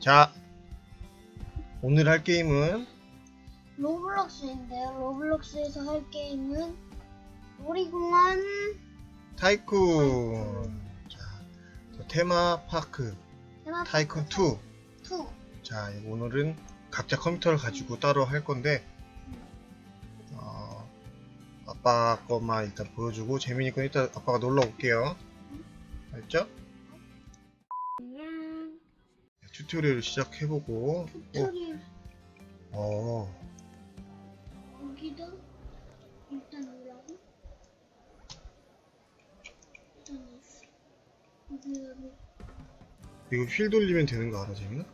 자, 오늘 할 게임은 로블록스인데요. 로블록스에서 할 게임은 놀이공원 타이쿤. 자, 저 테마파크 타이쿤 2. 2. 자, 오늘은 각자 컴퓨터를 가지고 따로 할 건데, 어, 아빠 것만 일단 보여주고, 재민이 건 일단 아빠가 놀러 올게요. 알죠? 튜토리얼 시작해보고, 어, 튜토리얼. 어, 여기다 일단 오라고. 일단 여기 여기. 이거 휠 돌리면 되는 거 알아, 재민아?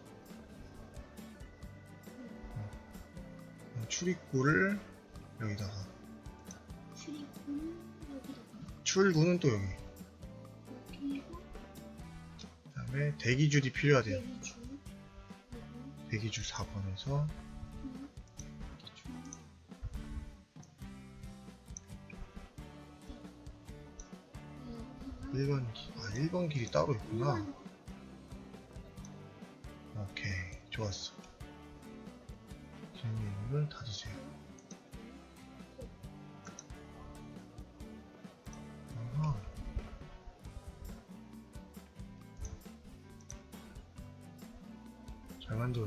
어, 출입구를 여기다가, 출입구는 여기다가. 출구는 또 여기. 다음에 대기줄이 필요하대요. 대기줄 여기 대기줄 4번에서 음, 대기줄 1번, 아, 1번 길이 따로 있구나. 오케이, 좋았어. 재민이 문을 닫으세요.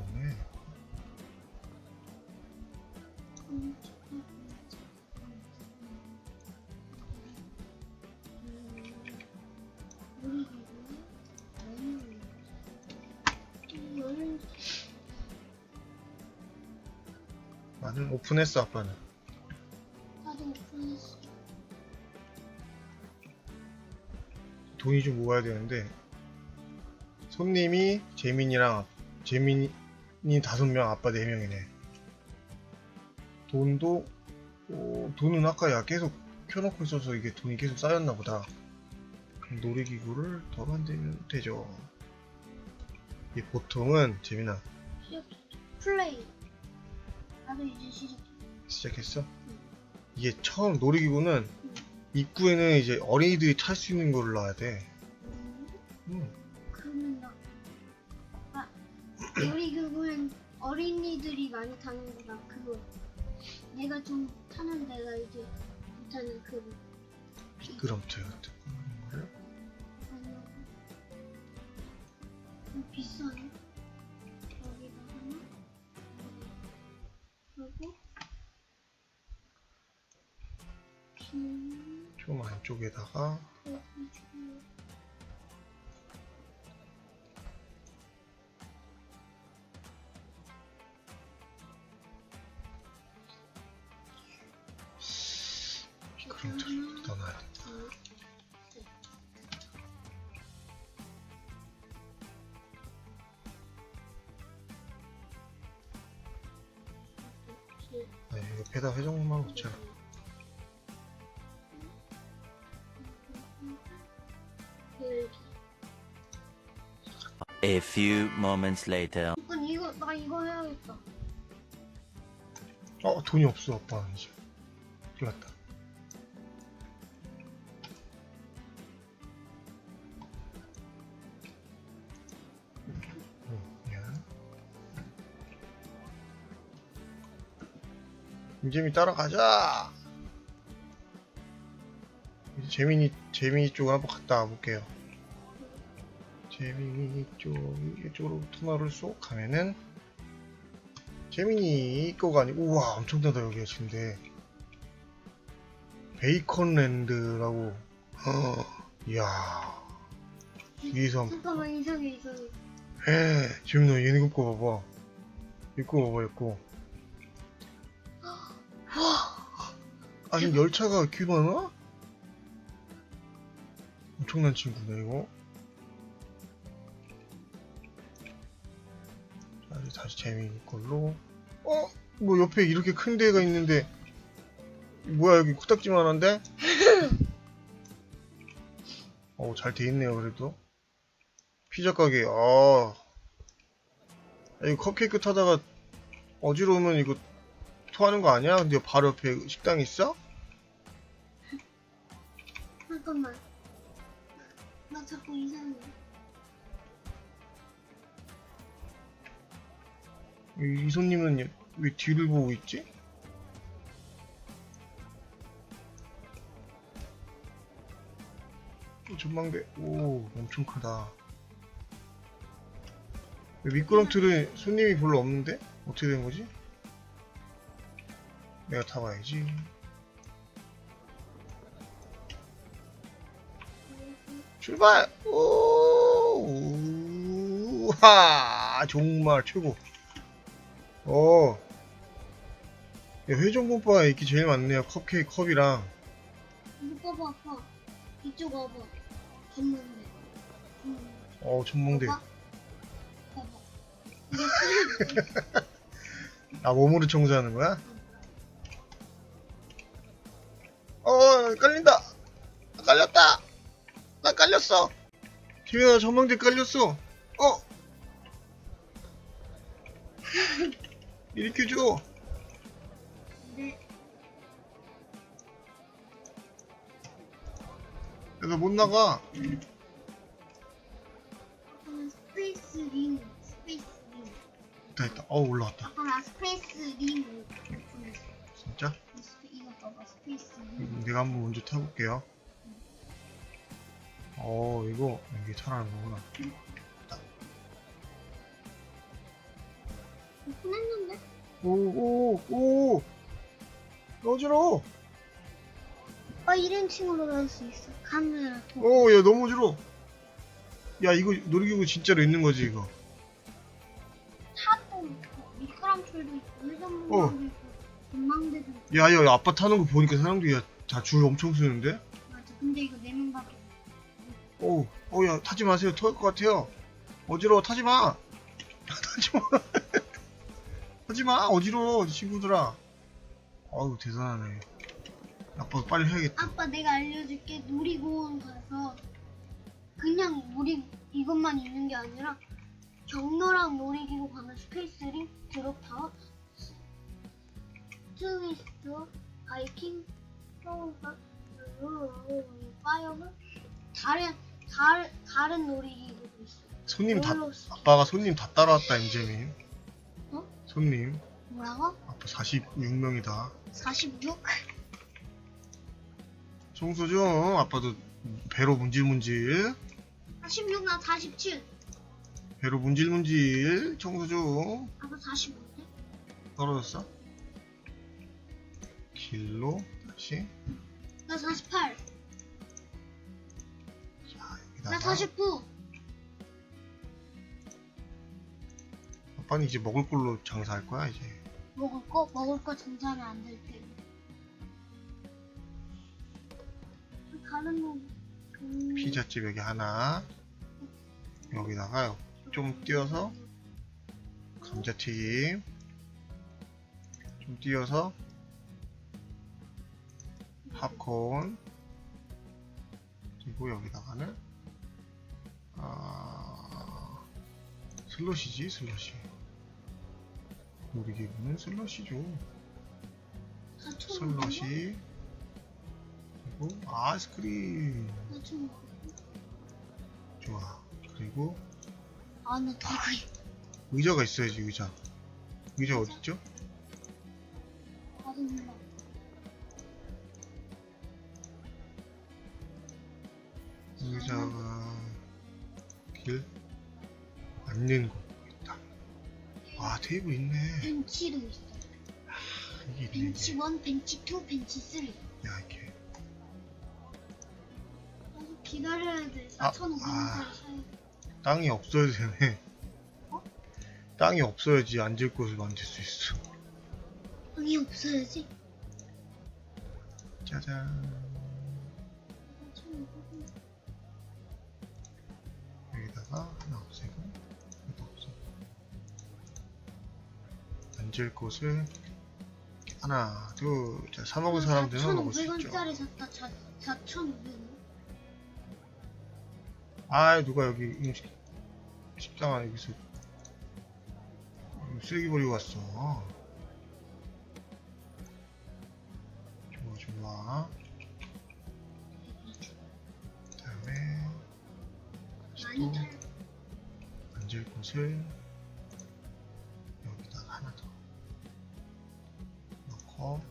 잘 만들었네. 나는 오픈했어, 아빠는. 돈이 좀 모아야 되는데 손님이 재민이랑 재민 이 다섯 명 아빠 네 명이네 돈도 어, 돈은 아까 야 계속 켜놓고 있어서 이게 돈이 계속 쌓였나 보다 그럼 놀이기구를 더 만들면 되죠 이 보통은 재민아 플레이. 나도 이제 시작. 시작했어? 이게 처음 놀이기구는 입구에는 이제 어린이들이 탈 수 있는 걸로 놔야 돼 음. 그 어린이들이 많이 타는 거다. 그거. 내가 좀 타는 데가 이제 괜찮은 그거. 미끄럼틀 같은 거를 아니야. 좀 비싸네. 여기다 하나. 그리고 긴좀 안쪽에다가 대기 네, 옆에다 회전목만 놓자. A few moments later. 이거 나 이거 해야겠다. 어, 돈이 없어, 아빠 이제. 큰일 났다. 김재미 따라가자! 이제 재민이, 재민이 쪽으로 한번 갔다 와볼게요. 재민이 쪽, 이쪽으로 터널을 쏙 가면은 재민이 거가 아니고 우와 엄청나다 여기가 근데 베이컨랜드라고 어, 이야 위에서 잠깐만 이상해 이상해. 에 재민아 얘네 입고 봐봐 입고 봐봐 입고 아니 열차가 이렇게 많아? 엄청난 친구네 이거 자 이제 다시 재민이 걸로 어? 뭐 옆에 이렇게 큰 데가 있는데 뭐야 여기 코딱지만 한데? 어우 잘 돼 있네요 그래도 피자 가게 아 이거 컵케이크 타다가 어지러우면 이거 토하는 거 아니야? 근데 바로 옆에 식당 있어? 잠깐만. 나 자꾸 이상해. 이, 이 손님은 왜 뒤를 보고 있지? 오, 전망대. 오, 엄청 크다. 왜 미끄럼틀은 손님이 별로 없는데? 어떻게 된 거지? 내가 타봐야지. 출발! 오, 우하! 정말 최고. 어. 야, 회전공파가 인기 제일 많네요. 컵케이크 컵이랑. 이거 봐봐 아빠 이쪽 와봐 전문대 음, 어, 전망대. 봐봐 봐봐 아, 몸으로 청소하는 거야? 어, 깔린다! 깔렸다! 나 깔렸어! 김연아, 전망대 깔렸어! 어! 일으켜줘! 네 그래서 못 나가. 아빠는 스페이스 링 스페이스 링 있다, 있다. 어, 올라왔다. 아빠는 스페이스 링 진짜? 음, 내가 한번 먼저 타볼게요. 어, 이거, 이게 타라는 거구나. 보냈는데 오, 오, 오! 어지러워! 아빠 1인칭으로 할수 있어 카메라 통 오, 야, 너무 어지러워! 야, 이거 놀이기구 진짜로 있는 거지, 이거. 차도 있고 미끄럼틀도 있고 회전목마도 어. 있고 야, 야, 야, 아빠 타는 거 보니까 사람들이 야, 다줄 엄청 서는데? 맞아 근데 이거 4명밖에 오, 어, 야, 타지 마세요. 터질 것 같아요. 어지러워, 타지 마! 타지 마! 타지 마! 어지러워, 친구들아. 아우, 대단하네. 아빠 빨리 해야겠다. 아빠 내가 알려줄게 놀이공원 가서 그냥 놀이 이것만 있는 게 아니라 경로랑 놀이기구 가면 스페이스링 드롭타워 트위스트 바이킹 파이어볼 다른 다른 다른 놀이기구도 있어 손님 다, 롤러스케이트. 아빠가 손님 다 따라왔다, 임재민. 어? 손님. 뭐라고? 아빠 46명이다. 46? 청소 좀. 아빠도 배로 문질문질. 46, 나 47. 배로 문질문질. 청소 좀. 아빠 45인데? 떨어졌어? 길로 다시. 나 48. 자, 나 여기다가. 49. 아빠는 이제 먹을 걸로 장사할 거야, 이제. 먹을 거? 먹을 거 장사는 안 될 때. 다른 거. 음, 피자집 여기 하나. 여기다가 좀 띄어서 감자튀김. 좀 띄어서 팝콘. 그리고 여기다가는 아 슬러시지 슬러시. 놀이기구는 슬러시죠. 4천 슬러시. 그리고 아이스크림. 4천 좋아. 그리고 안에 누구 의자가 있어야지 의자. 의자 어딨죠? 나도 몰라. 의자가 길 앉는 곳 있다. 와 테이블 있네. 벤치도 있어. 이게 있네. 벤치 1, 벤치 2, 벤치 3. 야 이렇게. 나도 기다려야 돼. 아, 4,500원짜리 아. 사야 돼. 땅이 없어야 되네. 어? 땅이 없어야지 앉을 곳을 만들 수 있어. 돈이 없어야지. 짜잔. 4,500원. 여기다가 하나 없애고 이것도 없애고 앉을 곳을 하나 둘 자 사 먹을 사람들은 먹을 수 있죠 4,500원짜리 샀다. 4,500원. 아 누가 여기 음식 식당 안에 여기서 쓰레기 버리고 왔어 좋아 좋아 그 다음에 많이 또 잘 앉을 곳을 여기다가 어?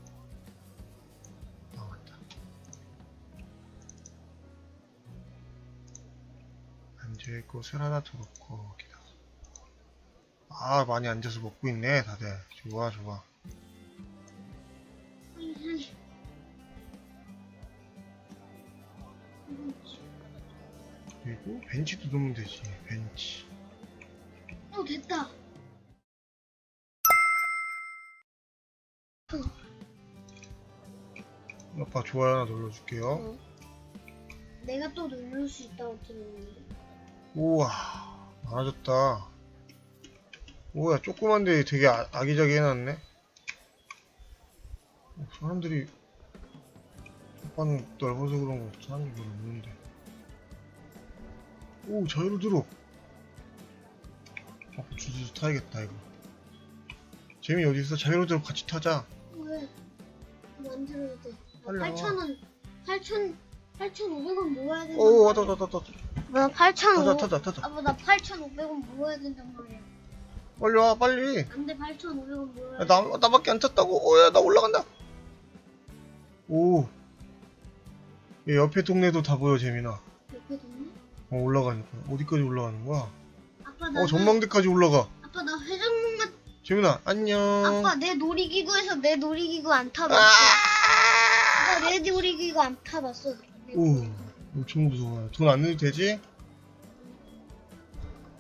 아 맞다 앉아있고 술 하나 더 먹고 기다 아 많이 앉아서 먹고 있네 다들 좋아 좋아. 그리고 벤치도 놓으면 되지 벤치 어 됐다. 아빠 좋아요 하나 눌러줄게요 어. 내가 또 누를 수 있다고 들었는데. 우와 많아졌다 뭐야 조그만데 되게 아, 아기자기 해놨네 어, 사람들이 아빠는 넓어서 그런 거 사람들이 별로 없는데 오 자유로 들어 아빠 주주주 타야겠다 이거 재미 어디 있어 자유로 들어 같이 타자 왜? 만들어야 돼. 빨리 와. 8,000원, 8,000, 8,500원 모아야 된단 오. 왔다 왔다 왔다 왔다 나 8,500원. 타자 타자 타자 아빠 나 8,500원 모아야 된단 말이야. 빨리 와 빨리 안 돼, 8,500원 모아야 야, 돼. 나, 나밖에 안 탔다고? 어, 야, 나 올라간다. 오. 얘 옆에 동네도 다 보여, 재민아. 옆에 동네? 어, 올라가니까. 어디까지 올라가는 거야? 아빠 나 어, 전망대까지 올라가. 아빠 나 회전목 같 재민아, 안녕. 아빠 내 놀이기구에서 내 놀이기구 안 타봤어. 아! 아빠 내 놀이기구 안 타봤어. 내 오. 엄청 무서워요. 돈안 내도 되지?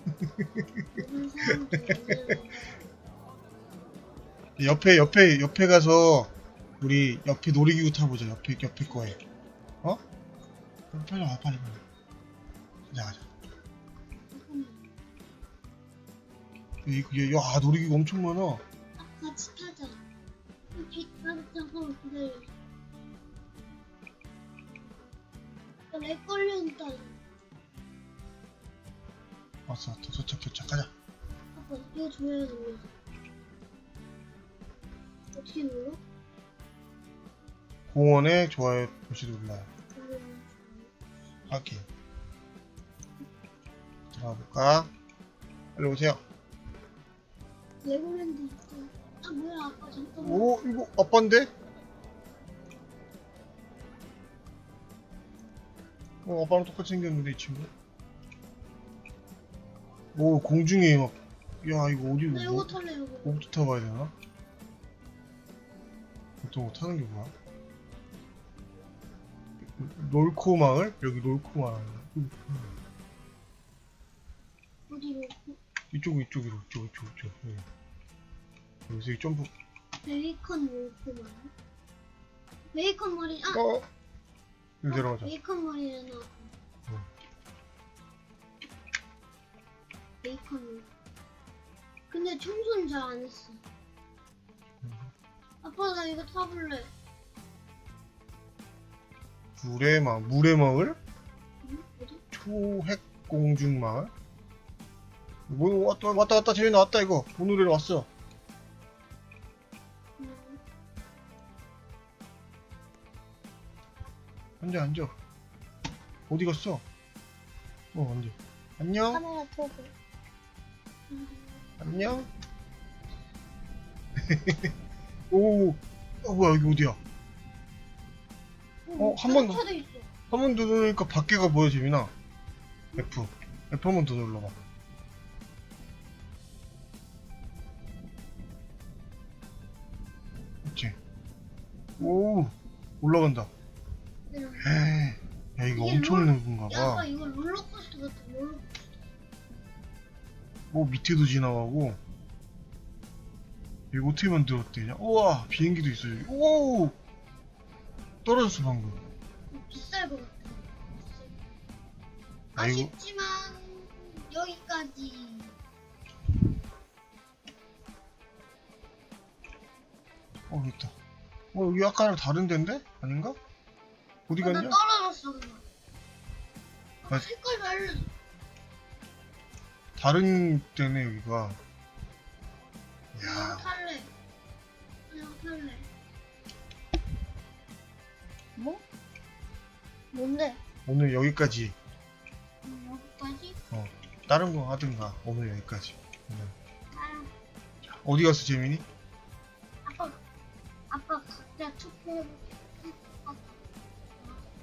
옆에, 옆에, 옆에 가서 우리 옆에 놀이기구 타보자. 옆에, 옆에 거에. 어? 빨리 와, 빨리, 빨리. 가자, 가자. 이, 이, 야, 놀이기구 엄청 많아. 아, 같이 타자. 잠깐만 기다려. 아, 렉 걸린다. 왔어, 왔어. 도착, 도착. 가자. 아빠 이거 줘야 눌러. 어떻게 눌러? 공원에 좋아요 표시 눌러요. 눌러면 확인. 들어가 볼까? 빨리 오세요. 레고랜드 있어. 아 뭐야 아빠 잠깐만. 오, 이거 아빠인데? 어, 아빠랑 똑같이 생겼는데, 이 친구. 오, 공중에 막, 야, 이거 어디, 나 이거 뭐, 탈래 이거. 뭐부터 타봐야 되나? 보통 타는 게 뭐야? 롤코 마을? 여기 롤코 마을. 어디로? 이쪽, 이쪽으로, 이쪽, 이쪽, 이쪽. 여기. 여기서 이 점프. 베이컨 몰프만. 베이컨 머리. 아. 어! 여기 내려가자. 베이컨 머리잖아. 응. 베이컨 몰프. 근데 청소는 잘 안 했어. 아빠 나 이거 타볼래. 물의 마을, 물의 마을? 응? 어디? 초핵 공중 마을? 뭐 왔다 왔다 왔다 재민아 왔다 이거 오늘에 왔어 응. 앉아 앉아 어디 갔어? 어 앉아 안녕 카메라 켜고. 안녕 오 어, 뭐야 여기 어디야 어, 한 번 더. 차도 있어. 한번 더 누르니까 밖에가 보여 재민아 F F 한 번 더 눌러봐 오 올라간다 내려. 에이, 야 이거 엄청 롤- 넓은가 봐. 이거 롤러코스터 같아. 롤러. 뭐 밑에도 지나가고. 이거 어떻게 만들었대? 그냥? 우와 비행기도 있어. 여기. 오 떨어졌어 방금. 비쌀 것 같아. 아이고. 아쉽지만 여기까지. 어 있다. 어 여기 아까랑 다른 데인데? 아닌가? 어디 어, 나 갔냐? 떨어졌어 그냥. 아. 색깔 달라. 다른 데네 여기가. 야 탈래. 탈래. 뭐? 뭔데? 오늘 여기까지. 음, 여기까지? 다른 거 하든가 오늘 여기까지. 오늘. 아, 어디 갔어 재민이?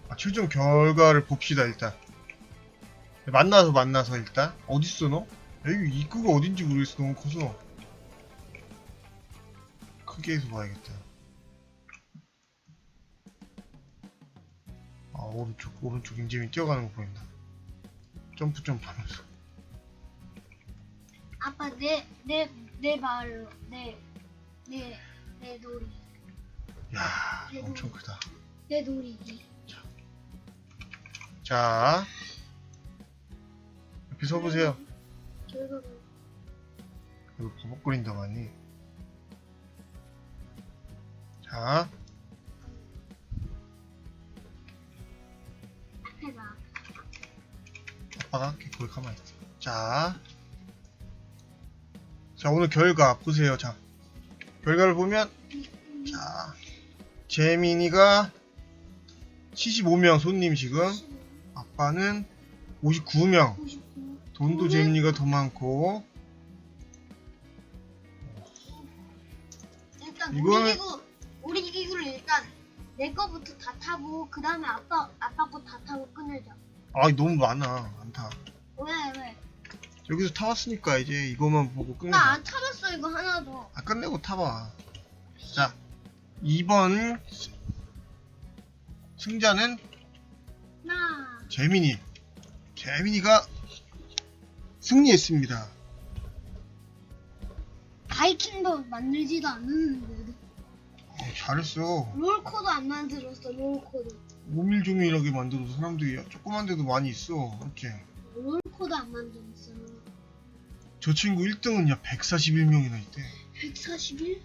아, 최종 결과를 봅시다 일단. 만나서 만나서 일단. 어딨어 너? 여기 입구가 어딘지 모르겠어. 너무 커서. 크게 해서 봐야겠다. 아 오른쪽 오른쪽 인재민 뛰어가는 거 보인다. 점프 점프 하면서 아빠 내 내 내 말로 내 내 내 놀이 야 엄청 크다 내 놀이기. 자 옆에 서보세요 결과가 이거 버벅거린다 많이 자 해봐. 아빠가 이렇게 거기 가만히 있어. 자. 자, 오늘 결과 보세요. 자. 결과를 보면, 자. 재민이가 75명 손님 지금. 아빠는 59명. 99. 돈도 재민이가 더 많고. 일단 이거는- 우리 기구 우리 기구를 일단 내 거부터 다 타고 그 다음에 아빠 아빠 거 다 타고 끝내자. 아, 너무 많아. 많다. 왜 왜? 여기서 타왔으니까 이제 이거만 보고 끝내자. 나 안 타봤어 이거 하나도. 아, 끝내고 타봐. 자, 2번 승자는 나 재민이. 재민이가 승리했습니다. 바이킹도 만들지도 않았는데 어, 잘했어. 롤코도 안 만들었어 롤코도. 오밀조밀하게 만들어서 사람들이 조그만 데도 많이 있어. 이렇게. 롤코도 안 만들었어. 저 친구 1등은 야 141명이나 있대. 141?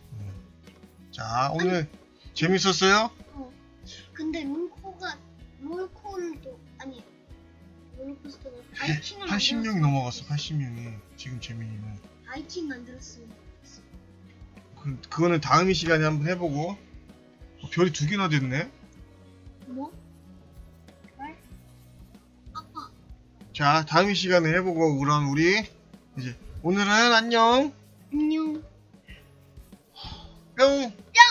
자, 오늘 재밌었어요? 근데 롤코가 롤코도 아니 롤코스터가 바이킹을 80명이 넘어갔어. 80명이. 지금 재민이는. 바이킹 만들었어. 그, 그거는 다음 이 시간에 한번 해보고. 어, 별이 두 개나 됐네. 뭐? 말? 아빠 자, 다음 이 시간에 해보고 그럼 우리 이제 오늘은 안녕. 안녕. Então. Tchau!